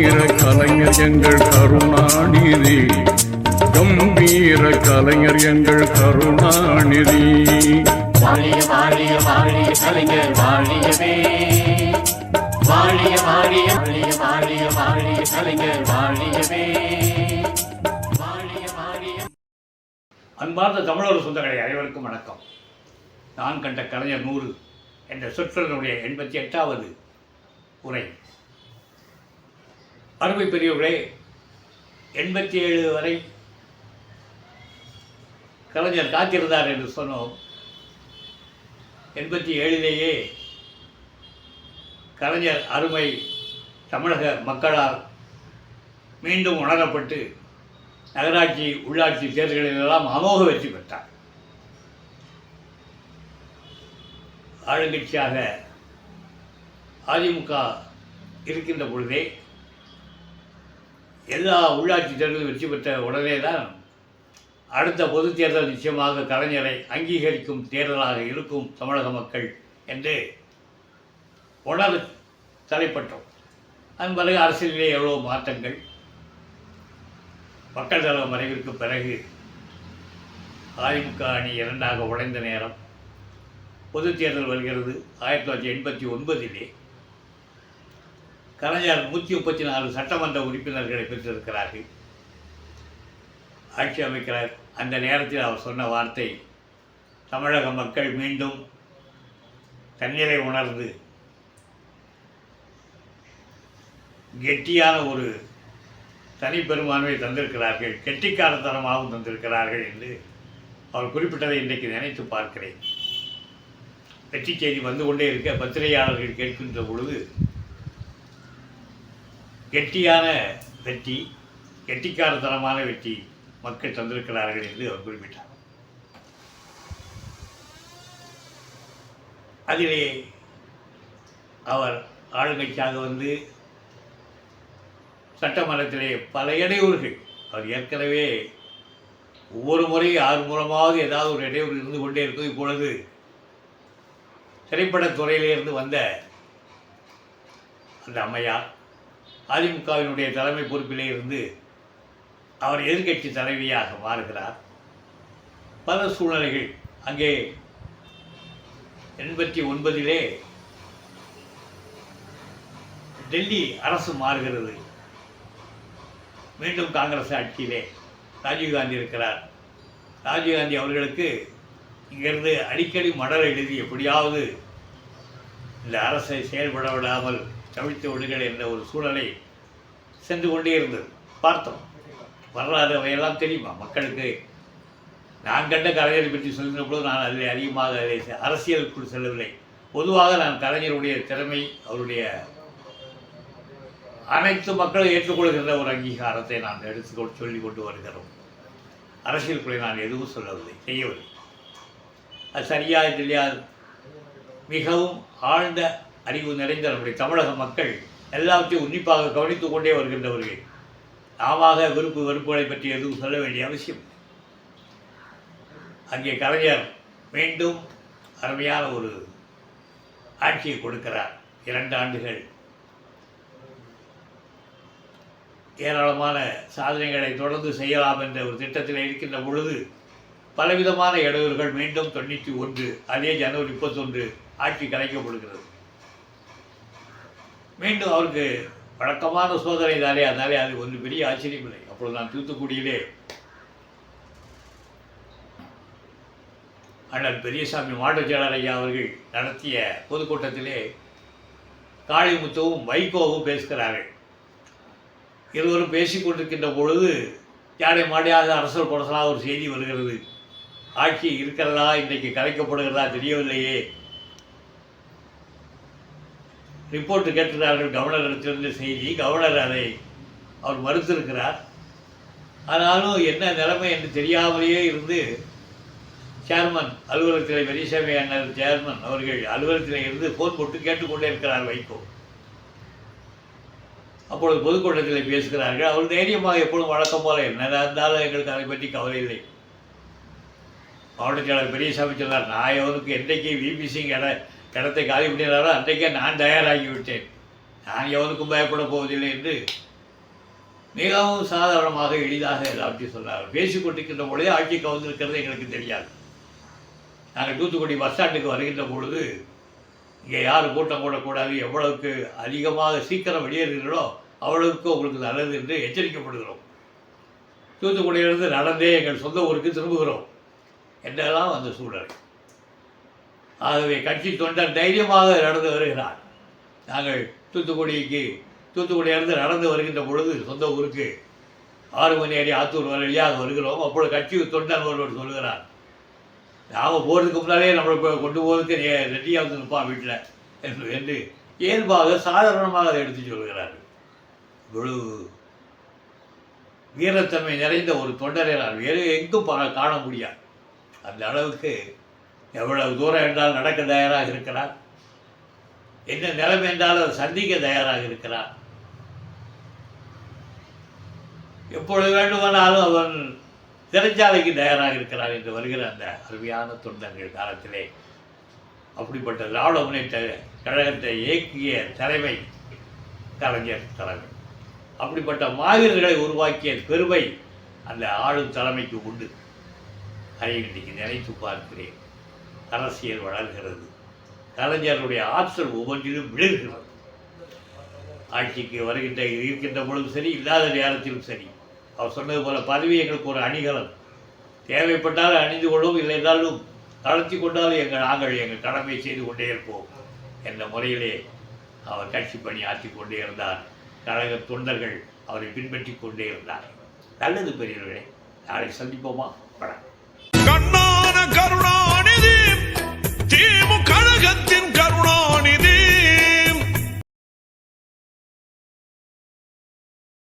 கம்பீர கலைஞர் எங்கள் கருணாநிதி. கம்பீர கலைஞர் எங்கள் கருணாநிதி. வாழிய வாழிய வாழிய கலைஞர் வாழியவே. வாழிய வாழிய வாழிய வாழிய வாழிய கலைஞர் வாழியவே. வாழிய வாழிய. அன்பார்ந்த தமிழர் சொந்தங்களை அனைவருக்கும் வணக்கம். நான் கண்ட கலைஞர் நூறு என்ற சொற்றொடருடைய எண்பத்தி எட்டாவது உரை. அருமை பெரியவர்களே எண்பத்தி ஏழு வரை கலைஞர் காத்திருந்தார் என்று சொன்னோம். எண்பத்தி ஏழிலேயே கலைஞர் அருமை தமிழக மக்களால் மீண்டும் உணரப்பட்டு நகராட்சி உள்ளாட்சி தேர்தல்களிலெல்லாம் அமோக வெற்றி பெற்றார். ஆளுங்கட்சியாக அதிமுக இருக்கின்ற பொழுதே எல்லா உள்ளாட்சி தேர்தலும் வெற்றி பெற்ற உடனே தான் அடுத்த பொதுத் தேர்தல் நிச்சயமாக கலைஞரை அங்கீகரிக்கும் தேர்தலாக இருக்கும் தமிழக மக்கள் என்று உணர் தலைப்பட்டோம். அதன் பிறகு அரசியலிலே எவ்வளோ மாற்றங்கள். மக்கள் தலைவர் மறைவிற்கு பிறகு அதிமுக அணி இரண்டாக உடைந்த நேரம். பொதுத் தேர்தல் வருகிறது. ஆயிரத்தி தொள்ளாயிரத்தி எண்பத்தி ஒன்பதிலே கலைஞர் நூற்றி முப்பத்தி நாலு சட்டமன்ற உறுப்பினர்களை பெற்றிருக்கிறார்கள். ஆட்சி அமைக்கிறார். அந்த நேரத்தில் அவர் சொன்ன வார்த்தை தமிழக மக்கள் மீண்டும் தன்னிலை உணர்ந்து கெட்டியான ஒரு தனிப்பெரும்பான்மையை தந்திருக்கிறார்கள் கெட்டிக்காரத்தனமாகவும் தந்திருக்கிறார்கள் என்று அவர் குறிப்பிட்டதை இன்றைக்கு நினைத்து பார்க்கிறேன். வெற்றி செய்தி வந்து கொண்டே இருக்க. பத்திரிகையாளர்கள் கேட்கின்ற பொழுது கெட்டியான வெற்றி கெட்டிக்காரத்தனமான வெற்றி மக்கள் தந்திருக்கிறார்கள் என்று அவர் குறிப்பிட்டார். அதிலே அவர் ஆளுங்கட்சியாக வந்து சட்டமன்றத்திலே பல இடையூறுகள். அவர் ஏற்கனவே ஒவ்வொரு முறை ஆறு மூலமாவது ஏதாவது ஒரு இடையூறு இருந்து கொண்டே இருக்கும். இப்பொழுது திரைப்படத் துறையிலிருந்து வந்த அந்த அம்மையார் அதிமுகவினுடைய தலைமை பொறுப்பிலே இருந்து அவர் எதிர்கட்சி தலைவியாக மாறுகிறார். பல சூழ்நிலைகள் அங்கே எண்பத்தி ஒன்பதிலே டெல்லி அரசு மாறுகிறது. மீண்டும் காங்கிரஸ் ஆட்சியிலே ராஜீவ்காந்தி இருக்கிறார். ராஜீவ்காந்தி அவர்களுக்கு இங்கிருந்து அடிக்கடி மடல் எழுதி எப்படியாவது இந்த அரசை செயல்பட விடாமல் கவிழ்த்து விடுங்கள் என்ற ஒரு சூழலை சென்று கொண்டே இருந்தது. பார்த்தோம். வரலாறு அவையெல்லாம் தெரியுமா? மக்களுக்கு நான் கண்ட கலைஞரை பற்றி சொல்கிற பொழுது நான் அதில் அதிகமாக அதில் அரசியலுக்குள் செல்லவில்லை. பொதுவாக நான் கலைஞருடைய திறமை அவருடைய அனைத்து மக்களும் ஏற்றுக்கொள்கின்ற ஒரு அங்கீகாரத்தை நான் எடுத்து சொல்லி கொண்டு வருகிறோம். அரசியலுக்குள்ளே நான் எதுவும் சொல்லவில்லை. செய்யவில்லை. அது சரியா தெரியாது மிகவும் ஆழ்ந்த அறிவு நிறைந்த நம்முடைய தமிழக மக்கள் எல்லாவற்றையும் உன்னிப்பாக கவனித்து கொண்டே வருகின்றவர்கள். நாம விருப்பு வெறுப்புகளை பற்றி எதுவும் சொல்ல வேண்டிய அவசியம் அங்கே கலைஞர் மீண்டும் அருமையான ஒரு ஆட்சியை கொடுக்கிறார். இரண்டு ஆண்டுகள். ஏராளமான சாதனைகளை தொடர்ந்து செய்யலாம் என்ற ஒரு திட்டத்தில் இருக்கின்ற பொழுது பலவிதமான இடையூறுகள் மீண்டும் தொண்ணூற்றி ஒன்று அதே ஜனவரி முப்பத்தொன்று ஆட்சி கலைக்கப்படுகிறது. மீண்டும் அவருக்கு வழக்கமான சோதனை தானே அதனாலே அது ஒன்று பெரிய ஆச்சரியமில்லை அப்பொழுது நான் தூத்துக்குடியிலே அண்ணன் பெரியசாமி மாவட்ட ஐயா அவர்கள் நடத்திய பொதுக்கூட்டத்திலே காளிமுத்துவும் வைகோவும் பேசுகிறார்கள். இருவரும் பேசிக் கொண்டிருக்கின்ற பொழுது யாரை மாடியாக அரசல் படசலாக ஒரு செய்தி வருகிறது. ஆட்சி இருக்கிறதா இன்றைக்கு கலைக்கப்படுகிறதா தெரியவில்லையே. ரிப்போர்ட்டு கேட்டிருக்கிறார்கள் கவர்னரிடத்திலிருந்து செய்தி கவர்னர் அதை அவர் மறுத்திருக்கிறார். ஆனாலும் என்ன நிலைமை என்று தெரியாமலேயே இருந்து சேர்மன் அலுவலகத்தில் பெரியசாமி அண்ணர் சேர்மன் அவர்கள் அலுவலகத்தில் இருந்து ஃபோன் போட்டு கேட்டுக்கொண்டே இருக்கிறார் வைகோ. அப்பொழுது பொதுக்கூட்டத்தில் பேசுகிறார்கள். அவர் தைரியமாக எப்பொழுதும் வழக்கம் போல என்ன இருந்தாலும் எங்களுக்கு அதை பற்றி கவலை இல்லை. மாவட்ட செயலாளர் பெரியசாமி சொன்னார் நான் எவனுக்கு என்றைக்கு விபி சிங் இட இடத்தை காலி பண்ணிடுறாரோ அன்றைக்கே நான் தயாராகி விட்டேன் நான் எவனுக்கும் பயப்பட போவதில்லை என்று மிகவும் சாதாரணமாக எளிதாக எல்லாத்தையும் சொன்னார் பேசிக் கொண்டிருக்கின்ற பொழுதே ஆட்சி கவுந்திருக்கிறது எங்களுக்கு தெரியாது. நாங்கள் தூத்துக்குடி பஸ் ஸ்டாண்டுக்கு வருகின்ற பொழுது இங்கே யார் கூட்டம் போடக்கூடாது எவ்வளவுக்கு அதிகமாக சீக்கிரம் வெளியேறுகிறீர்களோ அவ்வளவுக்கு உங்களுக்கு நல்லது என்று எச்சரிக்கப்படுகிறோம். தூத்துக்குடியிலிருந்து நடந்தே எங்கள் சொந்த ஊருக்கு திரும்புகிறோம் என்றெல்லாம் அந்த சூழல். ஆகவே கட்சி தொண்டன் தைரியமாக நடந்து வருகிறார். நாங்கள் தூத்துக்குடிக்கு தூத்துக்குடியிலிருந்து நடந்து வருகின்ற பொழுது சொந்த ஊருக்கு ஆறு மணி அடி ஆத்தூர் வழியாக வருகிறோம். அப்பொழுது கட்சி தொண்டன் ஒருவர் சொல்கிறார் நாம் போகிறதுக்கு முன்னாலே நம்மளை இப்போ கொண்டு போகிறதுக்கு நீ ரெடியாக வந்து நிற்பான் வீட்டில் என்று என்று இயல்பாக சாதாரணமாக அதை எடுத்து சொல்கிறார் இவ்வளவு வீரத்தன்மை நிறைந்த ஒரு தொண்டரை நான் வேறு எங்கும் காண முடியாது. அந்த அளவுக்கு எவ்வளவு தூரம் என்றால் நடக்க தயாராக இருக்கிறார். என்ன நிலைமை என்றால் அதை சந்திக்க தயாராக இருக்கிறார். எப்பொழுது வேண்டுமானாலும் அவன் சிறைச்சாலைக்கு தயாராக இருக்கிறார் என்று வருகிற அந்த அருமையான தொண்டர்கள் காலத்திலே. அப்படிப்பட்ட திராவிட முன்னேற்ற கழகத்தை இயக்கிய தலைமை கலைஞர் தலைமை. அப்படிப்பட்ட மாவீரர்களை உருவாக்கிய பெருமை அந்த ஆளும் தலைமைக்கு உண்டு. அதை இன்றைக்கு நினைத்து பார்க்கிறேன். அரசியல் வளர்கிறது. கலைஞருடைய ஆற்றல் ஒவ்வொன்றிலும் விழுகிறது. ஆட்சிக்கு வருகின்ற இருக்கின்ற பொழுதும் சரி இல்லாத நேரத்திலும் சரி. அவர் சொன்னது போல பதவி எங்களுக்கு ஒரு அணிகலன். தேவைப்பட்டால் அணிந்து கொள்வோம் இல்லை என்றாலும் நடத்தி கொண்டாலும் எங்கள் நாங்கள் எங்கள் கடமை செய்து கொண்டே இருப்போம் என்ற முறையிலே அவர் கட்சி பணி ஆற்றி கொண்டே இருந்தார். கழக தொண்டர்கள் அவரை பின்பற்றி கொண்டே இருந்தார். நல்லது பெரியவர்களே நாளை சந்திப்போமா? வணக்கம். Timo